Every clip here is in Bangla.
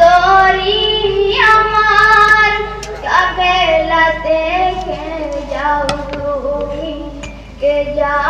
দরি আমার কাবেলাতে কে যাও তুমি? কে যাও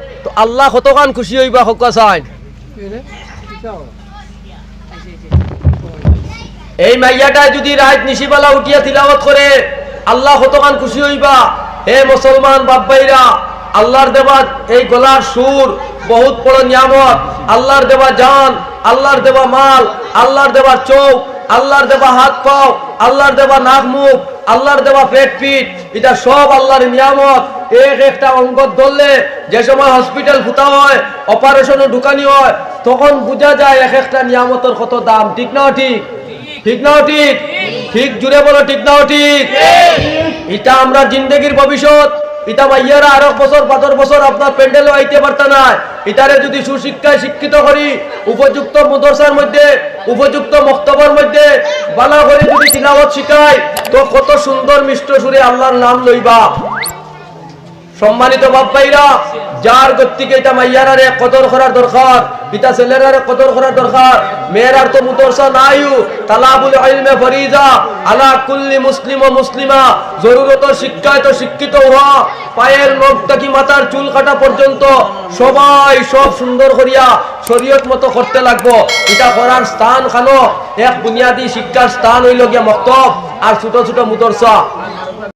তো আল্লাহ কতখান খুশি হইবা, হকা চাই এই মাইয়াটা যদি রাত নিশিবালা উঠিয়া তিলাওয়াত করে, আল্লাহ কতখান খুশি হইবা? হে মুসলমান বাপ্পাইরা আল্লাহর দেবা এই গলার সুর বহুত বড় নিয়ামত। আল্লাহর দেবা জান, আল্লাহর দেবা মাল, আল্লাহর দেবা চোখ, আল্লাহর দেবা হাত পাও, আল্লাহর দেবা নাক মুখ, আল্লাহর দেবা পেট পিট এটা সব আল্লাহর নিয়ামত। এক একটা অঙ্গ ধরলে যে সময় হসপিটাল ফুটা হয় অপারেশনে ঢুকানি হয়, তখন বোঝা যায় এক একটা নিয়ামতের কত দাম। ঠিক না ঠিক? ঠিক নাও ঠিক? ঠিক জুড়ে বলো, ঠিক নাও ঠিক? এটা আমরা জিন্দগির ভবিষ্যৎ। এটা ভাইয়ারা আরও বছর পাঁচর বছর আপনার প্যান্ডেলে আইতে পারত না। এটারে যদি সুশিক্ষায় শিক্ষিত করি, উপযুক্ত মদরসার মধ্যে, উপযুক্ত মক্তবর মধ্যে বালা করে যদি তিলাওয়াত শিখাই, তো কত সুন্দর মিষ্ট সুরে আল্লাহর নাম লইবা। সম্মানিত বাপ্পাইরা যার গতিকে এটা মাইয়ারারে কদর করার দরকার, পিতা ছেলেরারে কদর করার দরকার, মেয়েরার তো মুতরসা নাইও, তালাবুল ইলমে ফরিজা, আলা কুল্লি মুসলিম ও মুসলিমা, জরুরত শিক্ষায় তো শিক্ষিত হওয়া, পায়ের নখ থেকে মাথার চুল কাটা পর্যন্ত, সবাই সব সুন্দর করিয়া শরীয়ত মতো করতে লাগবো। এটা করার স্থান খানো, এক বুনিয়াদী শিক্ষার স্থান হইল গিয়া মক্তব, আর ছোট ছোট মুদরসা